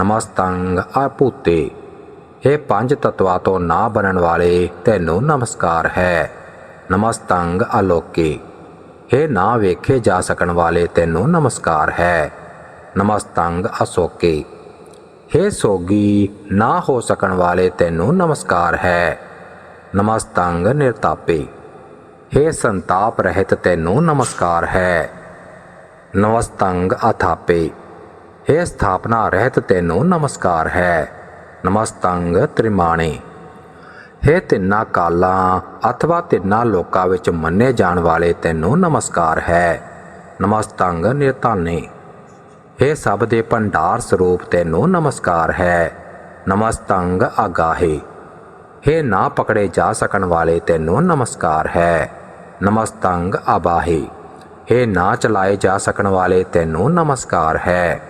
ਨਮਸਤੰਗ ਅਪੂਤੇ ਇਹ ਪੰਜ ਤਤਵਾਂ ਤੋਂ ਨਾ ਬਣਨ ਵਾਲੇ, ਤੈਨੂੰ ਨਮਸਕਾਰ ਹੈ। ਨਮਸਤੰਗ ਅਲੋਕੇ। ਇਹ ਨਾ ਵੇਖੇ ਜਾ ਸਕਣ ਵਾਲੇ, ਤੈਨੂੰ ਨਮਸਕਾਰ ਹੈ। ਨਮਸਤੰਗ ਅਸੋਕੇ। ਹੇ ਸੋਗੀ, ਨਾ ਹੋ ਸਕਣ ਵਾਲੇ, ਤੈਨੂੰ ਨਮਸਕਾਰ ਹੈ। ਨਮਸਤੰਗ ਨਿਰਤਾਪੇ। ਹੇ ਸੰਤਾਪ ਰਹਿਤ, ਤੈਨੂੰ ਨਮਸਕਾਰ ਹੈ। ਨਮਸਤੰਗ ਅਥਾਪੇ। ਹੇ ਸਥਾਪਨਾ ਰਹਿਤ ਤੈਨੂੰ ਨਮਸਕਾਰ ਹੈ। ਨਮਸਤੰਗ ਤ੍ਰਿਮਾਣੀ। ਹੇ ਤਿੰਨਾ ਕਾਲਾਂ, ਅਥਵਾ ਤਿੰਨਾ ਲੋਕਾਂ ਵਿੱਚ ਮੰਨੇ ਜਾਣ ਵਾਲੇ ਤੈਨੂੰ ਨਮਸਕਾਰ ਹੈ। ਨਮਸਤੰਗ ਨਿਰਤਾਨੇ ਹੇ ਸਭ ਦੇ ਭੰਡਾਰ ਸਰੂਪ ਤੈਨੂੰ ਨਮਸਕਾਰ ਹੈ। ਨਮਸਤੰਗ ਆਗਾਹੇ ਹੇ ਨਾ ਪਕੜੇ ਜਾ ਸਕਣ ਵਾਲੇ ਤੈਨੂੰ ਨਮਸਕਾਰ ਹੈ। ਨਮਸਤੰਗ ਆਬਾਹੇ ਹੇ ਨਾ ਚਲਾਏ ਜਾ ਸਕਣ ਵਾਲੇ ਤੈਨੂੰ ਨਮਸਕਾਰ ਹੈ।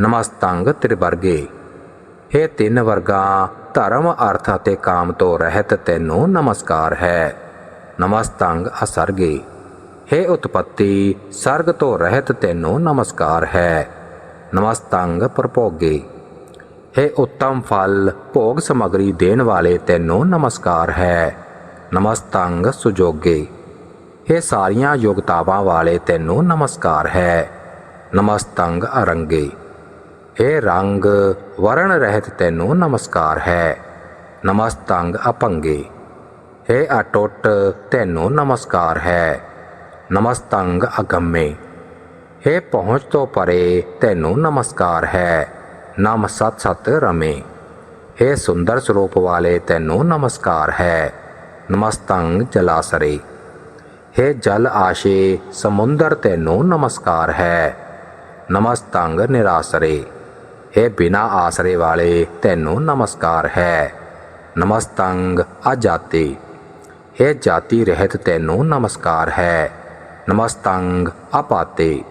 ਨਮਸਤੰਗ ਤ੍ਰਿਵਰਗੇ ਹੇ ਤਿੰਨ ਵਰਗਾਂ, ਧਰਮ ਅਰਥ ਅਤੇ ਕਾਮ ਤੋਂ ਰਹਿਤ ਤੈਨੂੰ ਨਮਸਕਾਰ ਹੈ। ਨਮਸਤੰਗ ਅਸਰਗੇ। ਹੇ ਉਤਪਤੀ, ਸਰਗ ਤੋਂ ਰਹਿਤ ਤੈਨੂੰ ਨਮਸਕਾਰ ਹੈ। ਨਮਸਤੰਗ ਪਰਭੋਗੇ। ਹੇ ਉੱਤਮ ਫਲ, ਭੋਗ ਸਮਗਰੀ ਦੇਣ ਵਾਲੇ ਤੈਨੂੰ ਨਮਸਕਾਰ ਹੈ। ਨਮਸਤੰਗ ਸੁਜੋਗੇ। ਹੇ ਸਾਰੀਆਂ ਯੋਗਤਾਵਾਂ ਵਾਲੇ ਤੈਨੂੰ ਨਮਸਕਾਰ ਹੈ। ਨਮਸਤੰਗ ਅਰੰਗੇ। ਹੇ ਰੰਗ, ਵਰਣ ਰਹਿਤ ਤੈਨੂੰ ਨਮਸਕਾਰ ਹੈ। ਨਮਸਤੰਗ ਅਪੰਗੇ। ਹੇ ਅਟੁੱਟ, ਤੈਨੂੰ ਨਮਸਕਾਰ ਹੈ। ਨਮਸਤੰਗ ਅਗੰਮੇ। ਹੇ ਪਹੁੰਚ ਤੋਂ ਪਰੇ, ਤੈਨੂੰ ਨਮਸਕਾਰ ਹੈ। ਨਮ ਸਤ ਸਤ ਰਮੇ। ਹੇ ਸੁੰਦਰ ਸਰੂਪ ਵਾਲੇ, ਤੈਨੂੰ ਨਮਸਕਾਰ ਹੈ। ਨਮਸਤੰਗ ਜਲਾਸਰੇ। ਹੇ ਜਲ ਆਸ਼ੇ, ਸਮੁੰਦਰ ਤੈਨੂੰ ਨਮਸਕਾਰ ਹੈ। ਨਮਸਤੰਗ ਨਿਰਾਸਰੇ। ਹੇ ਬਿਨਾ ਆਸਰੇ ਵਾਲੇ, ਤੈਨੂੰ ਨਮਸਕਾਰ ਹੈ। ਨਮਸਤੰਗ, ਅਜਾਤੇ। ਹੇ ਜਾਤੀ ਰਹਿਤ, ਤੈਨੂੰ ਨਮਸਕਾਰ ਹੈ। ਨਮਸਤੰਗ, ਅਪਾਤੇ।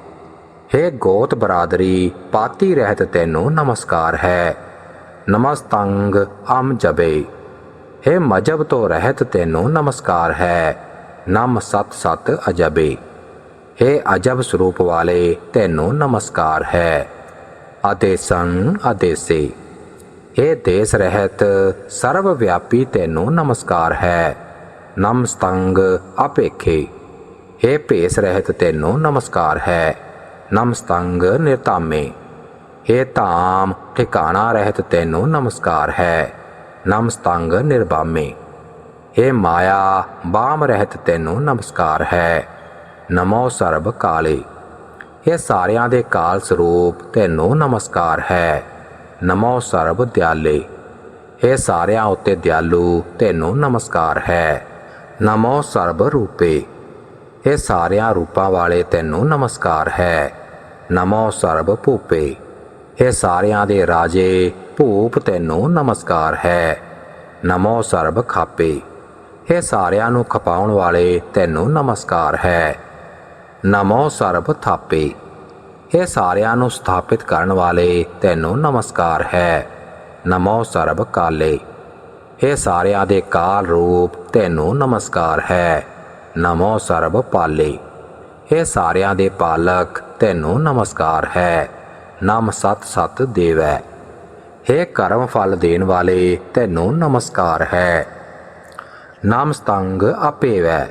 ਹੇ ਗੋਤ ਬਰਾਦਰੀ, ਪਾਤੀ ਰਹਿਤ, ਤੈਨੂੰ ਨਮਸਕਾਰ ਹੈ। ਨਮਸਤੰਗ ਅਮ ਜਬੇ ਹੇ ਮਜਬ ਤੋਂ ਰਹਿਤ, ਤੈਨੂੰ ਨਮਸਕਾਰ ਹੈ। ਨਮ ਸਤ ਸਤ ਅਜਬੇ। ਹੇ ਅਜਬ ਸਰੂਪ ਵਾਲੇ, ਤੈਨੂੰ ਨਮਸਕਾਰ ਹੈ। ਆਦੇਸੰ ਆਦੇਸੇ ਹੇ ਦੇਸ ਰਹਿਤ ਸਰਵ ਵਿਆਪੀ ਤੈਨੂੰ ਨਮਸਕਾਰ ਹੈ। ਨਮਸਤੰਗ ਅਪੇਖੇ ਹੇ ਭੇਸ ਰਹਿਤ ਤੈਨੂੰ ਨਮਸਕਾਰ ਹੈ। ਨਮਸਤੰਗ ਨਿਰਤਾਮੇ। ਹੇ ਧਾਮ ਠਿਕਾਣਾ ਰਹਿਤ ਤੈਨੂੰ ਨਮਸਕਾਰ ਹੈ। ਨਮਸਤੰਗ ਨਿਰਬਾਮੇ। ਹੇ ਮਾਇਆ ਬਾਮ ਰਹਿਤ ਤੈਨੂੰ ਨਮਸਕਾਰ ਹੈ। ਨਮੋ ਸਰਬ ਕਾਲੇ। ਇਹ ਸਾਰਿਆਂ ਦੇ ਕਾਲ ਸਰੂਪ ਤੈਨੂੰ ਨਮਸਕਾਰ ਹੈ। ਨਮੋ ਸਰਬ ਦਿਆਲੇ। ਇਹ ਸਾਰਿਆਂ ਉੱਤੇ ਦਿਆਲੂ ਤੈਨੂੰ ਨਮਸਕਾਰ ਹੈ। ਨਮੋ ਸਰਬ ਰੂਪੇ। ਇਹ ਸਾਰਿਆਂ ਰੂਪਾਂ ਵਾਲੇ ਤੈਨੂੰ ਨਮਸਕਾਰ ਹੈ। ਨਮੋ ਸਰਬ ਭੂਪੇ। ਇਹ ਸਾਰਿਆਂ ਦੇ ਰਾਜੇ ਭੂਪ ਤੈਨੂੰ ਨਮਸਕਾਰ ਹੈ। ਨਮੋ ਸਰਬ ਖਾਪੇ। ਇਹ ਸਾਰਿਆਂ ਨੂੰ ਖਪਾਉਣ ਵਾਲੇ ਤੈਨੂੰ ਨਮਸਕਾਰ ਹੈ। ਨਮੋ ਸਰਬ ਥਾਪੇ। ਇਹ ਸਾਰਿਆਂ ਨੂੰ ਸਥਾਪਿਤ ਕਰਨ ਵਾਲੇ, ਤੈਨੂੰ ਨਮਸਕਾਰ ਹੈ। ਨਮੋ ਸਰਬ ਕਾਲੇ। ਇਹ ਸਾਰਿਆਂ ਦੇ ਕਾਲ ਰੂਪ, ਤੈਨੂੰ ਨਮਸਕਾਰ ਹੈ। ਨਮੋ ਸਰਬ ਪਾਲੇ। ਇਹ ਸਾਰਿਆਂ ਦੇ ਪਾਲਕ, ਤੈਨੂੰ ਨਮਸਕਾਰ ਹੈ। ਨਮ ਸਤ ਸਤ ਦੇਵੈ। ਹੇ ਕਰਮ ਫਲ ਦੇਣ ਵਾਲੇ, ਤੈਨੂੰ ਨਮਸਕਾਰ ਹੈ। ਨਾਮ ਸਤੰਗ ਆਪੇਵੈ।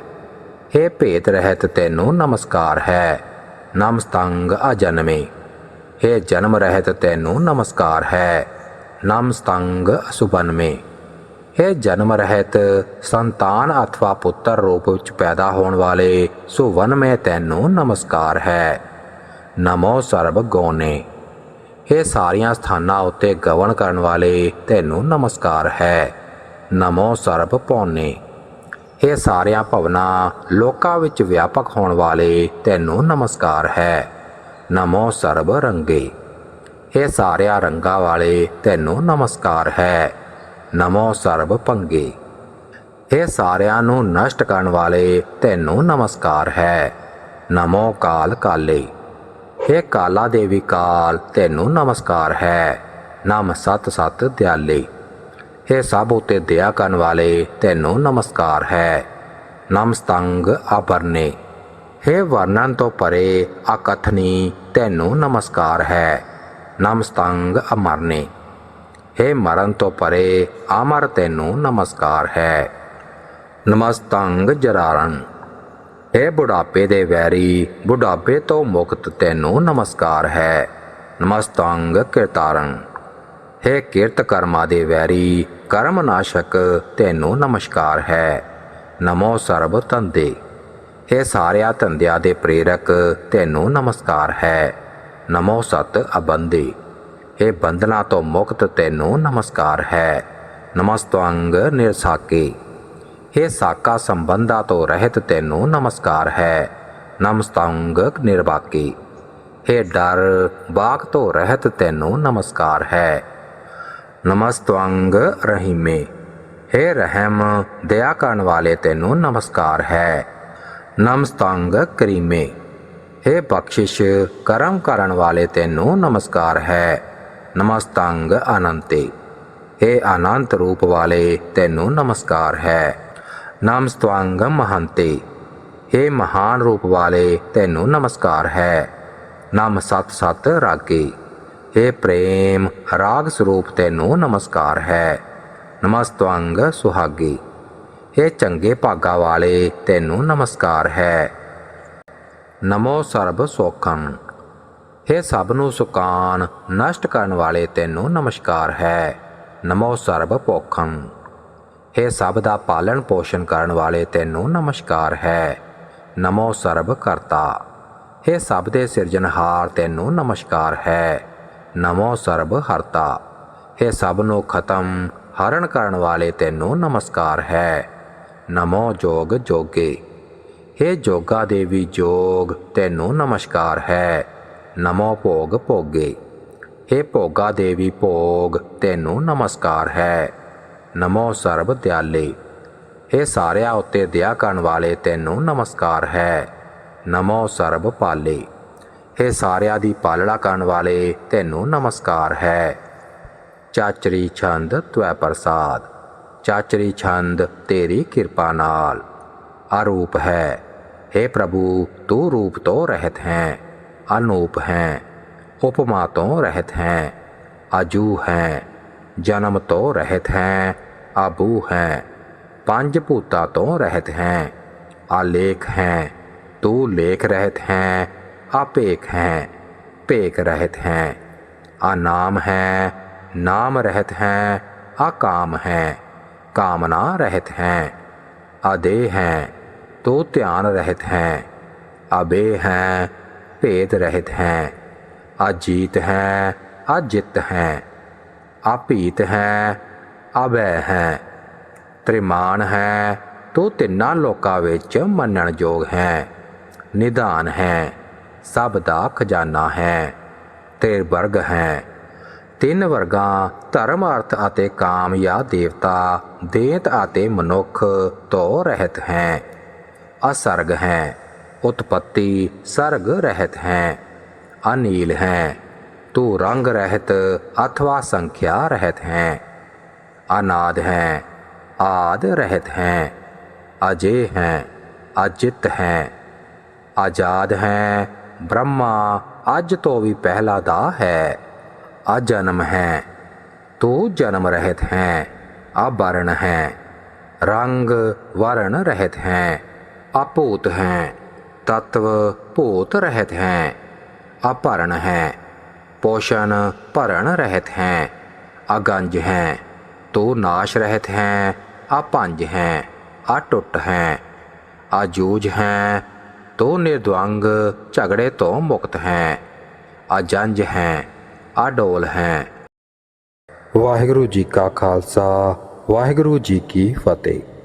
ਹੇ ਭੇਤ ਰਹਿਤ ਤੈਨੂੰ ਨਮਸਕਾਰ ਹੈ। ਨਮਸਤੰਗ ਅਜਨਮੇ। ਹੇ ਜਨਮ ਰਹਿਤ ਤੈਨੂੰ ਨਮਸਕਾਰ ਹੈ। ਨਮਸਤੰਗ ਸਤੰਗ ਅਸੁਬਨਮੇ ਜਨਮ ਰਹਿਤ ਸੰਤਾਨ ਅਥਵਾ ਪੁੱਤਰ ਰੂਪ ਵਿੱਚ ਪੈਦਾ ਹੋਣ ਵਾਲੇ ਸੁਵਨ ਤੈਨੂੰ ਨਮਸਕਾਰ ਹੈ। ਨਮੋ ਸਰਬ ਗੋਨੇ। ਇਹ ਸਾਰੀਆਂ ਸਥਾਨਾਂ ਉੱਤੇ ਗਵਨ ਕਰਨ ਵਾਲੇ, ਤੈਨੂੰ ਨਮਸਕਾਰ ਹੈ। ਨਮੋ ਸਰਬ ਪੌਨੇ। ਇਹ ਸਾਰਿਆਂ ਭਵਨਾਂ ਲੋਕਾਂ ਵਿੱਚ ਵਿਆਪਕ ਹੋਣ ਵਾਲੇ ਤੈਨੂੰ ਨਮਸਕਾਰ ਹੈ। ਨਮੋ ਸਰਬ ਰੰਗੇ। ਇਹ ਸਾਰਿਆਂ ਰੰਗਾਂ ਵਾਲੇ ਤੈਨੂੰ ਨਮਸਕਾਰ ਹੈ। ਨਮੋ ਸਰਬ ਪੰਗੇ। ਇਹ ਸਾਰਿਆਂ ਨੂੰ ਨਸ਼ਟ ਕਰਨ ਵਾਲੇ ਤੈਨੂੰ ਨਮਸਕਾਰ ਹੈ। ਨਮੋ ਕਾਲ ਕਾਲੇ। ਹੇ ਕਾਲਾ ਦੇਵੀ ਕਾਲ ਤੈਨੂੰ ਨਮਸਕਾਰ ਹੈ। ਨਮ ਸਤ ਸਤ ਦਿਆਲੇ। ਹੇ ਸਭ ਉਤੇ ਦਇਆ ਕਰਨ ਵਾਲੇ, ਤੈਨੂੰ ਨਮਸਕਾਰ ਹੈ। ਨਮਸਤੰਗ ਆਭਰਨੇ ਹੇ ਵਰਣਨ ਤੋਂ ਪਰੇ ਅਕਥਨੀ, ਤੈਨੂੰ ਨਮਸਕਾਰ ਹੈ। ਨਮਸਤੰਗ ਅਮਰਨੇ। हे ਮਰਨ ਤੋਂ ਪਰੇ ਅਮਰ, ਤੈਨੂੰ ਨਮਸਕਾਰ ਹੈ। ਨਮਸਤੰਗ ਜਰਾਰਨ हे ਬੁਢਾਪੇ ਦੇ ਵੈਰੀ, ਬੁਢਾਪੇ ਤੋਂ ਮੁਕਤ ਤੈਨੂੰ ਨਮਸਕਾਰ ਹੈ। ਨਮਸਤੰਗ ਕਿਰਤਾਰਨ हे ਕਿਰਤ ਕਰਮਾ ਦੇ ਵੈਰੀ ਕਰਮ ਨਾਸ਼ਕ ਤੈਨੂੰ ਨਮਸਕਾਰ ਹੈ ਨਮੋ ਸਰਬ ਤੰਦੇ हे ਸਾਰਿਆਂ ਧੰਦਿਆਂ ਦੇ ਪ੍ਰੇਰਕ ਤੈਨੂੰ ਨਮਸਕਾਰ ਹੈ ਨਮੋ ਸਤ ਅਬੰਦੇ हे ਬੰਧਨਾਂ ਤੋਂ ਮੁਕਤ ਤੈਨੂੰ ਨਮਸਕਾਰ ਹੈ ਨਮਸਤਵੰਗ ਨਿਰਸਾਕੇ हे ਸਾਕਾ ਸੰਬੰਧਾਂ ਤੋਂ ਰਹਿਤ ਤੈਨੂੰ ਨਮਸਕਾਰ ਹੈ ਨਮਸਤੰਗ ਨਿਰਵਾਕੀ हे ਡਰ ਬਾਗ ਤੋਂ ਰਹਿਤ ਤੈਨੂੰ ਨਮਸਕਾਰ ਹੈ ਨਮਸਤਵੰਗ ਰਹੀਮੇ हे ਰਹਿਮ ਦਇਆ ਕਰਨ ਵਾਲੇ ਤੈਨੂੰ ਨਮਸਕਾਰ ਹੈ ਨਮਸਤੰਗ ਕਰੀਮੇ हे ਬਖਸ਼ਿਸ਼ ਕਰਮ ਕਰਨ ਵਾਲੇ ਤੈਨੂੰ ਨਮਸਕਾਰ ਹੈ ਨਮਸਤੰਗ ਅਨੰਤੇ हे ਅਨੰਤ ਰੂਪ ਵਾਲੇ ਤੈਨੂੰ ਨਮਸਕਾਰ ਹੈ ਨਮਸਤਵੰਗ ਮਹੰਤੇ हे ਮਹਾਨ ਰੂਪ ਵਾਲੇ ਤੈਨੂੰ ਨਮਸਕਾਰ ਹੈ ਨਮ ਸਤ ਸਤ ਰਾਗੇ हे ਪ੍ਰੇਮ ਰਾਗ ਸਰੂਪ ਤੈਨੂੰ ਨਮਸਕਾਰ ਹੈ ਨਮਸਤਵੰਗ ਸੁਹਾਗੇ हे ਚੰਗੇ ਭਾਗਾ ਵਾਲੇ ਤੈਨੂੰ ਨਮਸਕਾਰ ਹੈ ਨਮੋ ਸਰਬ ਸੋਖੰ हे ਸਭ ਨੂੰ ਸੁਕਾਨ ਨਸ਼ਟ ਕਰਨ ਵਾਲੇ ਤੈਨੂੰ ਨਮਸਕਾਰ ਹੈ ਨਮੋ ਸਰਬ ਪੋਖੰ हे ਸਭ ਦਾ ਪਾਲਣ ਪੋਸ਼ਣ ਕਰਨ ਵਾਲੇ ਤੈਨੂੰ ਨਮਸਕਾਰ ਹੈ ਨਮੋ ਸਰਬ ਕਰਤਾ हे ਸਭ ਦੇ ਸਿਰਜਣਹਾਰ ਤੈਨੂੰ ਨਮਸਕਾਰ ਹੈ ਨਮੋ ਸਰਬ ਹਰਤਾ हे ਸਭ ਨੂੰ ਖਤਮ ਹਰਨ ਕਰਨ ਵਾਲੇ ਤੈਨੂੰ ਨਮਸਕਾਰ ਹੈ ਨਮੋ ਜੋਗ ਜੋਗੇ हे ਜੋਗਾ ਦੇਵੀ ਜੋਗ ਤੈਨੂੰ ਨਮਸਕਾਰ ਹੈ ਨਮੋ ਭੋਗ ਭੋਗੇ हे ਭੋਗਾ ਦੇਵੀ ਭੋਗ ਤੈਨੂੰ ਨਮਸਕਾਰ ਹੈ ਨਮੋ ਸਰਬ ਦਿਆਲੇ हे ਸਾਰਿਆਂ ਉੱਤੇ ਦਇਆ ਕਰਨ ਵਾਲੇ ਤੈਨੂੰ ਨਮਸਕਾਰ ਹੈ ਨਮੋ ਸਰਬ ਪਾਲੇ हे ਸਾਰਿਆਂ ਦੀ ਪਾਲਣਾ ਕਰਨ ਵਾਲੇ, ਤੈਨੂੰ ਨਮਸਕਾਰ ਹੈ। ਚਾਚਰੀ ਛੰਦ ਤਵੈ ਪ੍ਰਸਾਦ, ਚਾਚਰੀ ਛੰਦ ਤੇਰੀ ਕਿਰਪਾ ਨਾਲ। ਅਰੂਪ ਹੈ हे ਪ੍ਰਭੂ, ਤੂੰ ਰੂਪ ਤੋਂ ਰਹਿਤ ਹੈ, ਅਨੂਪ ਹੈ, ਉਪਮਾ ਤੋਂ ਰਹਿਤ ਹੈ, ਅਜੂ ਹੈ, ਜਨਮ ਤੋਂ ਰਹਿਤ ਹੈ, ਆਬੂ ਹੈ, ਪੰਜ ਭੂਤਾਂ ਤੋਂ ਰਹਿਤ ਹੈ, ਆਲੇਖ ਹੈ, ਤੂੰ ਲੇਖ ਰਹਿਤ ਹੈ ਆਪੇਖ ਹੈ, ਭੇਕ ਰਹਿਤ ਹੈ। ਆ ਨਾਮ ਹੈ, ਨਾਮ ਰਹਿਤ ਹੈ, ਆ ਕਾਮ ਹੈ, ਕਾਮਨਾ ਰਹਿਤ ਹੈ। ਆਦੇ ਹੈ, ਤੂੰ ਧਿਆਨ ਰਹਿਤ ਹੈ। ਅਬੇ ਹੈ, ਭੇਦ ਰਹਿਤ ਹੈ। ਅਜੀਤ ਹੈ ਅਜਿਤ ਹੈ। ਆਪੀਤ ਹੈ ਅਬੈ ਹੈ। ਤ੍ਰਿਮਾਨ ਹੈ, ਤੂੰ ਤਿੰਨਾਂ ਲੋਕਾਂ ਵਿੱਚ ਮੰਨਣ ਯੋਗ ਹੈ। ਨਿਧਾਨ ਹੈ। ਸਭ ਦਾ ਖਜ਼ਾਨਾ ਹੈ ਤੇਰ ਵਰਗ ਹੈ ਤਿੰਨ ਵਰਗਾਂ ਧਰਮ ਅਰਥ ਅਤੇ ਕਾਮ ਜਾਂ ਦੇਵਤਾ ਦੇਤ ਅਤੇ ਮਨੁੱਖ ਤੋਂ ਰਹਿਤ ਹੈ ਅਸਰਗ ਹੈ ਉਤਪਤੀ ਸਰਗ ਰਹਿਤ ਹੈ ਅਨੀਲ ਹੈ ਤੂੰ ਰੰਗ ਰਹਿਤ ਅਥਵਾ ਸੰਖਿਆ ਰਹਿਤ ਹੈ ਅਨਾਦ ਹੈ ਆਦ ਰਹਿਤ ਹੈ ਅਜੇ ਹੈ ਅਜਿਤ ਹੈ ਆਜ਼ਾਦ ਹੈ ਬ੍ਰਹਮਾ ਅੱਜ ਤੋਂ ਵੀ ਪਹਿਲਾ ਦਾ ਹੈ। ਅਜਨਮ ਹੈ, ਤੂੰ ਜਨਮ ਰਹਿਤ ਹੈ ਅਬਰਨ ਹੈ, ਰੰਗ ਵਰਣ ਰਹਿਤ ਹੈ, ਅਭੂਤ ਹੈ, ਤਤਵ ਭੂਤ ਰਹਿਤ ਹੈ ਅਪਰਨ ਹੈ, ਪੋਸ਼ਣ ਭਰਨ ਰਹਿਤ ਹੈ, ਅਗੰਜ ਹੈ, ਤੂੰ ਨਾਸ਼ ਰਹਿਤ ਹੈ, ਅਪੰਜ ਹੈ, ਅਟੁੱਟ ਹੈ ਅਜੂਜ ਹੈ ਤੂੰ ਨਿਰਦਵੰਗ ਝਗੜੇ ਤੋਂ ਮੁਕਤ ਹੈ। ਅਜੰਜ ਹੈ, ਅਡੋਲ ਹੈ। ਵਾਹਿਗੁਰੂ ਜੀ ਕਾ ਖਾਲਸਾ, ਵਾਹਿਗੁਰੂ ਜੀ ਕੀ ਫਤਿਹ।